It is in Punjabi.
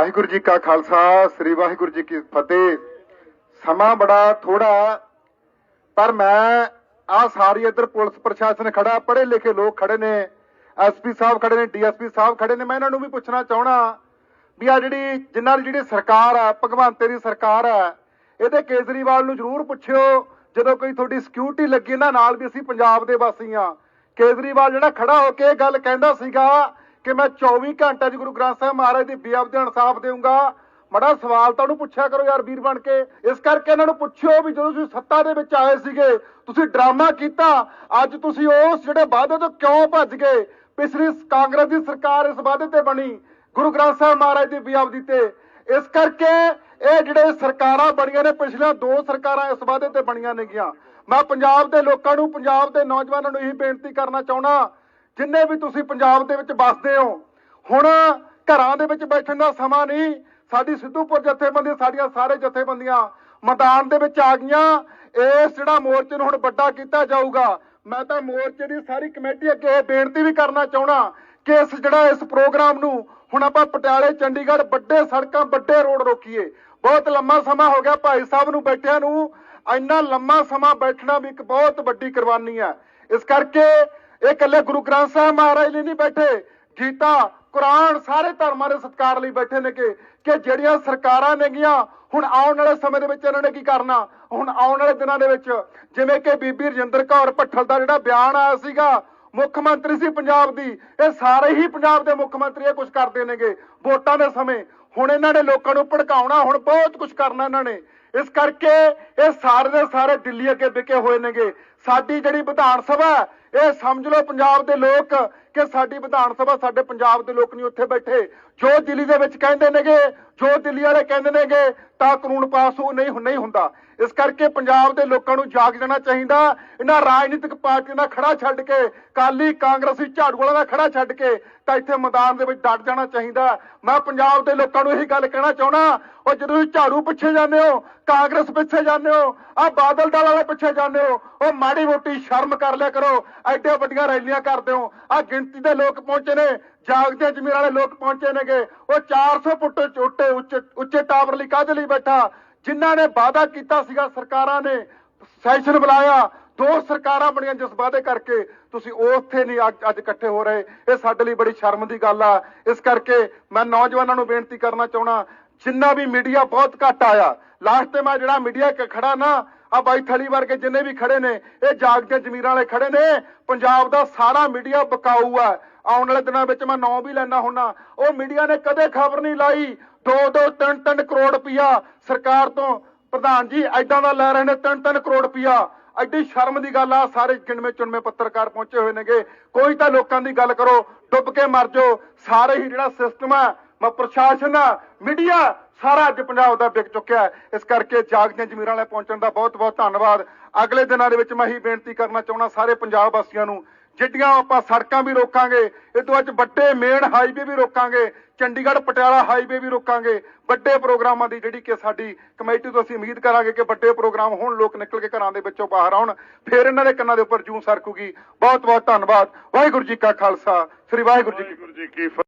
ਵਾਹਿਗੁਰੂ ਜੀ ਕਾ ਖਾਲਸਾ, ਸ੍ਰੀ ਵਾਹਿਗੁਰੂ ਜੀ ਕੀ ਫਤਿਹ। ਸਮਾਂ ਬੜਾ ਥੋੜਾ ਪਰ ਮੈਂ ਆ ਸਾਰੀ ਇੱਧਰ ਪੁਲਿਸ ਪ੍ਰਸ਼ਾਸਨ ਖੜਾ, ਪੜ੍ਹੇ ਲਿਖੇ ਲੋਕ ਖੜੇ ਨੇ ਐਸਪੀ ਸਾਹਿਬ ਖੜੇ ਨੇ ਡੀਐਸਪੀ ਸਾਹਿਬ ਖੜੇ ਨੇ। ਮੈਂ ਇਹਨਾਂ ਨੂੰ ਵੀ ਪੁੱਛਣਾ ਚਾਹਣਾ ਵੀ ਆ ਜਿਹੜੀ, ਜਿਨ੍ਹਾਂ ਦੀ ਜਿਹੜੀ ਸਰਕਾਰ ਆ, ਭਗਵੰਤ ਦੀ ਸਰਕਾਰ ਆ, ਇਹਦੇ ਕੇਜਰੀਵਾਲ ਨੂੰ ਜ਼ਰੂਰ ਪੁੱਛਿਓ, ਜਦੋਂ ਕੋਈ ਤੁਹਾਡੀ ਸਿਕਿਉਰਿਟੀ ਲੱਗੀ ਇਹਨਾਂ ਨਾਲ ਵੀ ਅਸੀਂ ਪੰਜਾਬ ਦੇ ਵਾਸੀ ਆ। ਕੇਜਰੀਵਾਲ ਜਿਹੜਾ ਖੜਾ ਹੋ ਕੇ ਇਹ ਗੱਲ ਕਹਿੰਦਾ ਸੀਗਾ ਕਿ ਮੈਂ 24 ਘੰਟੇ 'ਚ ਗੁਰੂ ਗ੍ਰੰਥ ਸਾਹਿਬ ਮਹਾਰਾਜ ਦੀ ਬੇਅਬਦੀ ਇਨਸਾਫ ਦੇਵਾਂਗਾ ਮੜਾ ਸਵਾਲ ਤਾਂ ਉਹਨੂੰ ਪੁੱਛਿਆ ਕਰੋ ਯਾਰ ਵੀਰ ਬਣ ਕੇ। ਇਸ ਕਰਕੇ ਇਹਨਾਂ ਨੂੰ ਪੁੱਛਿਓ ਵੀ ਜਦੋਂ ਤੁਸੀਂ ਸੱਤਾ ਦੇ ਵਿੱਚ ਆਏ ਸੀਗੇ, ਤੁਸੀਂ ਡਰਾਮਾ ਕੀਤਾ, ਅੱਜ ਤੁਸੀਂ ਉਸ ਜਿਹੜੇ ਵਾਅਦੇ ਤੋਂ ਕਿਉਂ ਭੱਜ ਗਏ? ਪਿਛਲੀ ਕਾਂਗਰਸ ਦੀ ਸਰਕਾਰ ਇਸ ਵਾਅਦੇ ਤੇ ਬਣੀ, ਗੁਰੂ ਗ੍ਰੰਥ ਸਾਹਿਬ ਮਹਾਰਾਜ ਦੀ ਬੇਅਬਦੀ ਤੇ। ਇਸ ਕਰਕੇ ਇਹ ਜਿਹੜੇ ਸਰਕਾਰਾਂ ਬਣੀਆਂ ਨੇ, ਪਿਛਲੀਆਂ ਦੋ ਸਰਕਾਰਾਂ ਇਸ ਵਾਅਦੇ ਤੇ ਬਣੀਆਂ ਨੇਗੀਆਂ। ਮੈਂ ਪੰਜਾਬ ਦੇ ਲੋਕਾਂ ਨੂੰ, ਪੰਜਾਬ ਦੇ ਨੌਜਵਾਨਾਂ ਨੂੰ ਇਹੀ ਬੇਨਤੀ ਕਰਨਾ ਚਾਹੁੰਦਾ ਜਿੰਨੇ ਵੀ ਤੁਸੀਂ ਪੰਜਾਬ ਦੇ ਵਿੱਚ ਵੱਸਦੇ ਹੋ, ਹੁਣ ਘਰਾਂ ਦੇ ਵਿੱਚ ਬੈਠਣ ਦਾ ਸਮਾਂ ਨਹੀਂ, ਸਾਡੀ ਸਿੱਧੂਪੁਰ ਜਥੇਬੰਦੀ, ਸਾਡੀਆਂ ਸਾਰੇ ਜਥੇਬੰਦੀਆਂ ਮੈਦਾਨ ਦੇ ਵਿੱਚ ਆ ਗਈਆਂ, ਇਸ ਜਿਹੜਾ ਮੋਰਚੇ ਨੂੰ ਹੁਣ ਵੱਡਾ ਕੀਤਾ ਜਾਊਗਾ, ਮੈਂ ਤਾਂ ਮੋਰਚੇ ਦੀ ਸਾਰੀ ਕਮੇਟੀ ਅੱਗੇ ਇਹ ਬੇਨਤੀ ਵੀ ਕਰਨਾ ਚਾਹਣਾ ਕਿ ਇਸ ਜਿਹੜਾ ਇਸ ਪ੍ਰੋਗਰਾਮ ਨੂੰ ਹੁਣ ਆਪਾਂ ਪਟਿਆਲੇ, ਚੰਡੀਗੜ੍ਹ ਵੱਡੇ ਸੜਕਾਂ, ਵੱਡੇ ਰੋਡ ਰੋਕੀਏ। ਬਹੁਤ ਲੰਮਾ ਸਮਾਂ ਹੋ ਗਿਆ ਭਾਈ ਸਾਹਿਬ ਨੂੰ ਬੈਠਿਆਂ ਨੂੰ, ਇੰਨਾ ਲੰਮਾ ਸਮਾਂ ਬੈਠਣਾ ਵੀ ਇੱਕ ਬਹੁਤ ਵੱਡੀ ਕੁਰਬਾਨੀ ਹੈ। ਇਸ ਕਰਕੇ ਇਹ ਇਕੱਲੇ ਗੁਰੂ ਗ੍ਰੰਥ ਸਾਹਿਬ ਮਹਾਰਾਜ ਲਈ ਨਹੀਂ ਬੈਠੇ। ਗੀਤਾ, ਕੁਰਾਨ, ਸਾਰੇ ਧਰਮਾਂ ਦੇ ਸਤਕਾਰ ਲਈ ਬੈਠੇ ਨੇ ਕਿ ਕਿ ਜਿਹੜੀਆਂ ਸਰਕਾਰਾਂ ਨੇਗੀਆਂ, ਹੁਣ ਆਉਣ ਵਾਲੇ ਸਮੇਂ ਦੇ ਵਿੱਚ ਇਹਨਾਂ ਨੇ ਕੀ ਕਰਨਾ? ਹੁਣ ਆਉਣ ਵਾਲੇ ਦਿਨਾਂ ਦੇ ਵਿੱਚ ਜਿਵੇਂ ਕਿ ਬੀਬੀ ਰਜਿੰਦਰ ਕੌਰ ਭੱਠਲ ਦਾ ਜਿਹੜਾ ਬਿਆਨ ਆਇਆ ਸੀਗਾ, ਮੁੱਖ ਮੰਤਰੀ ਸੀ ਪੰਜਾਬ ਦੀ, ਇਹ ਸਾਰੇ ਹੀ ਪੰਜਾਬ ਦੇ ਮੁੱਖ ਮੰਤਰੀ ਇਹ ਕੁਝ ਕਰਦੇ ਨੇਗੇ। ਵੋਟਾਂ ਦੇ ਸਮੇਂ ਹੁਣ ਇਹਨਾਂ ਨੇ ਲੋਕਾਂ ਨੂੰ ਭੜਕਾਉਣਾ, ਹੁਣ ਬਹੁਤ ਕੁਝ ਕਰਨਾ ਇਹਨਾਂ ਨੇ। ਇਸ ਕਰਕੇ ਇਹ ਸਾਰੇ ਦੇ ਸਾਰੇ ਦਿੱਲੀ ਅੱਗੇ ਵਿਕੇ ਹੋਏ ਨੇਗੇ। ਸਾਡੀ ਜਿਹੜੀ ਵਿਧਾਨ ਸਭਾ ਇਹ ਸਮਝ ਲਓ ਪੰਜਾਬ ਦੇ ਲੋਕ ਕਿ ਸਾਡੀ ਵਿਧਾਨ ਸਭਾ ਸਾਡੇ ਪੰਜਾਬ ਦੇ ਲੋਕ ਨਹੀਂ ਉੱਥੇ ਬੈਠੇ। ਜੋ ਦਿੱਲੀ ਦੇ ਵਿੱਚ ਕਹਿੰਦੇ ਨੇਗੇ, ਜੋ ਦਿੱਲੀ ਵਾਲੇ ਕਹਿੰਦੇ ਨੇਗੇ, ਤਾਂ ਕਾਨੂੰਨ ਪਾਸ ਹੋ ਨਹੀਂ ਨਹੀਂ ਹੁੰਦਾ। ਇਸ ਕਰਕੇ ਪੰਜਾਬ ਦੇ ਲੋਕਾਂ ਨੂੰ ਜਾਗ ਜਾਣਾ ਚਾਹੀਦਾ। ਇਹਨਾਂ ਰਾਜਨੀਤਿਕ ਪਾਰਟੀਆਂ ਦਾ ਖੜਾ ਛੱਡ ਕੇ ਕਾਲੀ ਕਾਂਗਰਸੀ ਝਾੜੂ ਵਾਲਾ ਦਾ ਖੜਾ ਛੱਡ ਕੇ, ਤਾਂ ਇੱਥੇ ਮੈਦਾਨ ਦੇ ਵਿੱਚ ਡਟ ਜਾਣਾ ਚਾਹੀਦਾ। ਮੈਂ ਪੰਜਾਬ ਦੇ ਲੋਕਾਂ ਨੂੰ ਇਹੀ ਗੱਲ ਕਹਿਣਾ ਚਾਹਣਾ ਉਹ ਜਦੋਂ ਤੁਸੀਂ ਝਾੜੂ ਪਿੱਛੇ ਜਾਂਦੇ ਹੋ ਕਾਂਗਰਸ ਪਿੱਛੇ ਜਾਂਦੇ ਹੋ ਆ ਬਾਦਲ ਦਲ ਵਾਲੇ ਪਿੱਛੇ ਜਾਂਦੇ ਹੋ, ਉਹ ਮਾੜੀ ਮੋਟੀ ਸ਼ਰਮ ਕਰ ਲਿਆ ਕਰੋ ਐਡੇ ਵੱਡੀਆਂ ਰੈਲੀਆਂ ਕਰਦੇ ਹੋ ਆ ਗਿਣਤੀ ਦੇ ਲੋਕ ਪਹੁੰਚੇ ਨੇ, ਜਾਗਦੇ ਜ਼ਮੀਰ ਵਾਲੇ ਲੋਕ ਪਹੁੰਚੇ ਨੇਗੇ, ਉਹ 400 ਫੁੱਟ ਛੋਟੇ ਉੱਚੇ ਉੱਚੇ ਟਾਵਰ ਲਈ ਕਾਹਦੇ ਲਈ ਬੈਠਾ, ਜਿਨ੍ਹਾਂ ਨੇ ਵਾਅਦਾ ਕੀਤਾ ਸੀਗਾ, ਸਰਕਾਰਾਂ ਨੇ ਸੈਸ਼ਨ ਬੁਲਾਇਆ, ਦੋ ਸਰਕਾਰਾਂ ਬਣੀਆਂ ਜਿਸ ਵਾਅਦੇ ਕਰਕੇ ਤੁਸੀਂ ਉੱਥੇ ਨਹੀਂ ਅੱਜ ਅੱਜ ਇਕੱਠੇ ਹੋ ਰਹੇ, ਇਹ ਸਾਡੇ ਲਈ ਬੜੀ ਸ਼ਰਮ ਦੀ ਗੱਲ ਆ, ਇਸ ਕਰਕੇ ਮੈਂ ਨੌਜਵਾਨਾਂ ਨੂੰ ਬੇਨਤੀ ਕਰਨਾ ਚਾਹਣਾ ਜਿੰਨਾ ਵੀ ਮੀਡੀਆ ਬਹੁਤ ਘੱਟ ਆਇਆ ਲਾਸਟ ਤੇ ਮੈਂ ਜਿਹੜਾ ਮੀਡੀਆ ਖੜਾ ਨਾ, ਆ ਬਾਈ ਥਲੀ ਵਰਗੇ ਜਿੰਨੇ ਵੀ ਖੜੇ ਨੇ, ਇਹ ਜਾਗਦੇ ਜ਼ਮੀਰਾਂ ਵਾਲੇ ਖੜੇ ਨੇ, ਪੰਜਾਬ ਦਾ ਸਾਰਾ ਮੀਡੀਆ ਬਕਾਊ ਆ। ਆਉਣ ਵਾਲੇ ਦਿਨਾਂ ਵਿੱਚ ਮੈਂ ਨਾਂ ਵੀ ਲੈਣਾ ਹੁੰਨਾ। ਉਹ ਮੀਡੀਆ ਨੇ ਕਦੇ ਖਬਰ ਨਹੀਂ ਲਾਈ। 2-2 3-3 ਕਰੋੜ ਰੁਪਇਆ ਸਰਕਾਰ ਤੋਂ। ਪ੍ਰਧਾਨ ਜੀ ਐਦਾਂ ਦਾ ਲੈ ਰਹੇ ਨੇ 3-3 ਕਰੋੜ ਰੁਪਇਆ। ਐਡੀ ਸ਼ਰਮ ਦੀ ਗੱਲ ਆ, ਸਾਰੇ ਗਿਣਵੇਂ ਚੁਣਵੇਂ ਪੱਤਰਕਾਰ ਪਹੁੰਚੇ ਹੋਏ ਨੇਗੇ। ਕੋਈ ਤਾਂ ਲੋਕਾਂ ਦੀ ਗੱਲ ਕਰੋ, ਡੁੱਬ ਕੇ ਮਰ ਜਾਓ। ਸਾਰੇ ਹੀ ਜਿਹੜਾ ਸਿਸਟਮ ਆ, ਮੈਂ ਪ੍ਰਸ਼ਾਸਨ ਆ, ਮੀਡੀਆ ਸਾਰਾ ਅੱਜ ਪੰਜਾਬ ਦਾ ਵਿਕ ਚੁੱਕਿਆ ਹੈ। ਇਸ ਕਰਕੇ ਜਾਗਦੀਆਂ ਜ਼ਮੀਰਾਂ ਵਾਲੇ ਪਹੁੰਚਣ ਦਾ ਬਹੁਤ ਬਹੁਤ ਧੰਨਵਾਦ। ਅਗਲੇ ਦਿਨਾਂ ਦੇ ਵਿੱਚ ਮੈਂ ਹੀ ਬੇਨਤੀ ਕਰਨਾ ਚਾਹੁੰਦਾ ਸਾਰੇ ਪੰਜਾਬ ਵਾਸੀਆਂ ਨੂੰ ਜਿਹੜੀਆਂ ਆਪਾਂ ਸੜਕਾਂ ਵੀ ਰੋਕਾਂਗੇ ਇਹ ਤੋਂ ਅੱਜ ਵੱਡੇ ਮੇਨ ਹਾਈਵੇ ਵੀ ਰੋਕਾਂਗੇ, ਚੰਡੀਗੜ੍ਹ, ਪਟਿਆਲਾ ਹਾਈਵੇ ਵੀ ਰੋਕਾਂਗੇ, ਵੱਡੇ ਪ੍ਰੋਗਰਾਮਾਂ ਦੀ ਜਿਹੜੀ ਕਿ ਸਾਡੀ ਕਮੇਟੀ ਤੋਂ ਅਸੀਂ ਉਮੀਦ ਕਰਾਂਗੇ ਕਿ ਵੱਡੇ ਪ੍ਰੋਗਰਾਮ ਹੋਣ, ਲੋਕ ਨਿਕਲ ਕੇ ਘਰਾਂ ਦੇ ਵਿੱਚੋਂ ਬਾਹਰ ਆਉਣ, ਫਿਰ ਇਹਨਾਂ ਦੇ ਕੰਨਾਂ ਦੇ ਉੱਪਰ ਜੂੰ ਸਰਕੂਗੀ। ਬਹੁਤ ਬਹੁਤ ਧੰਨਵਾਦ। ਵਾਹਿਗੁਰੂ ਜੀ ਕਾ ਖਾਲਸਾ। ਸ੍ਰੀ ਵਾਹਿਗੁਰੂ ਜੀ ਕੀ ਫਤਿਹ।